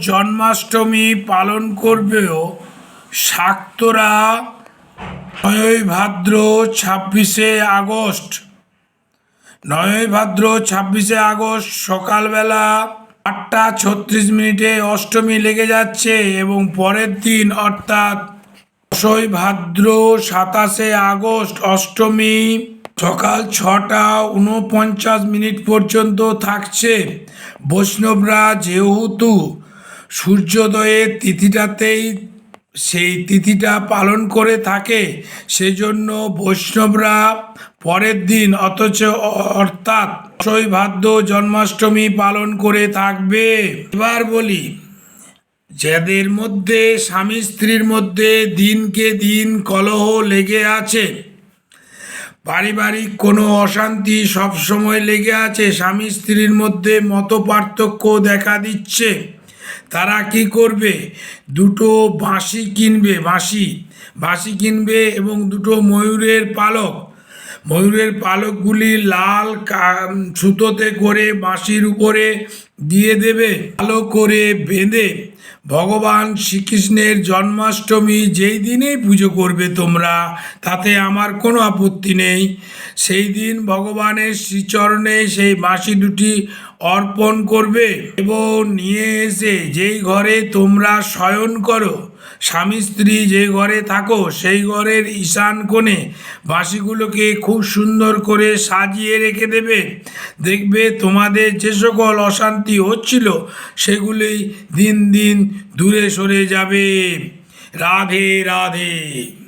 জন্মাষ্টমী পালন করবেও শাক্তরা নয়ই ভাদ্র ছাব্বিশে আগস্ট। নয়ই ভাদ্র ছাব্বিশে আগস্ট সকালবেলা আটটা ছত্রিশ মিনিটে অষ্টমী লেগে যাচ্ছে এবং পরের দিন অর্থাৎ দশই ভাদ্র সাতাশে আগস্ট অষ্টমী সকাল ছটা উনপঞ্চাশ মিনিট পর্যন্ত থাকছে। বৈষ্ণবরা যেহেতু সূর্যোদয়ের তিথিটাতেই সেই তিথিটা পালন করে থাকে। সেজন্য বৈষ্ণবরা পরের দিন অথচ অর্থাৎ দশই ভাদ্র জন্মাষ্টমী পালন করে থাকবে। এবার বলি, যাদের মধ্যে স্বামী স্ত্রীর মধ্যে দিনকে দিন কলহ লেগে আছে, পারিবারিক কোনো অশান্তি সবসময় লেগে আছে, স্বামী স্ত্রীর মধ্যে মত পার্থক্য দেখা দিচ্ছে। তারা কি করবে? দুটো বাঁশি কিনবে বাঁশি। বাঁশি কিনবে এবং দুটো ময়ূরের পালক ময়ূরের পালকগুলি লাল সুতোতে করে বাঁশির উপরে দিয়ে দেবে ভালো করে বেঁধে। ভগবান শ্রীকৃষ্ণের জন্মাষ্টমী যেই দিনেই পুজো করবে তোমরা, তাতে আমার কোনো আপত্তি নেই। সেই দিন ভগবানের শ্রীচরণে সেই বাঁশি দুটি অর্পণ করবে এবং নিয়ে এসে যেই ঘরে তোমরা শয়ন করো স্বামী স্ত্রী যে ঘরে থাকো, সেই ঘরের ঈশান কোণে বাঁশিগুলোকে খুব সুন্দর করে সাজিয়ে রেখে দেবে। দেখবে তোমাদের যে সকল অশান্তি হচ্ছিল, সেগুলি দিন দিন দূরে সরে যাবে। রাধে রাধে।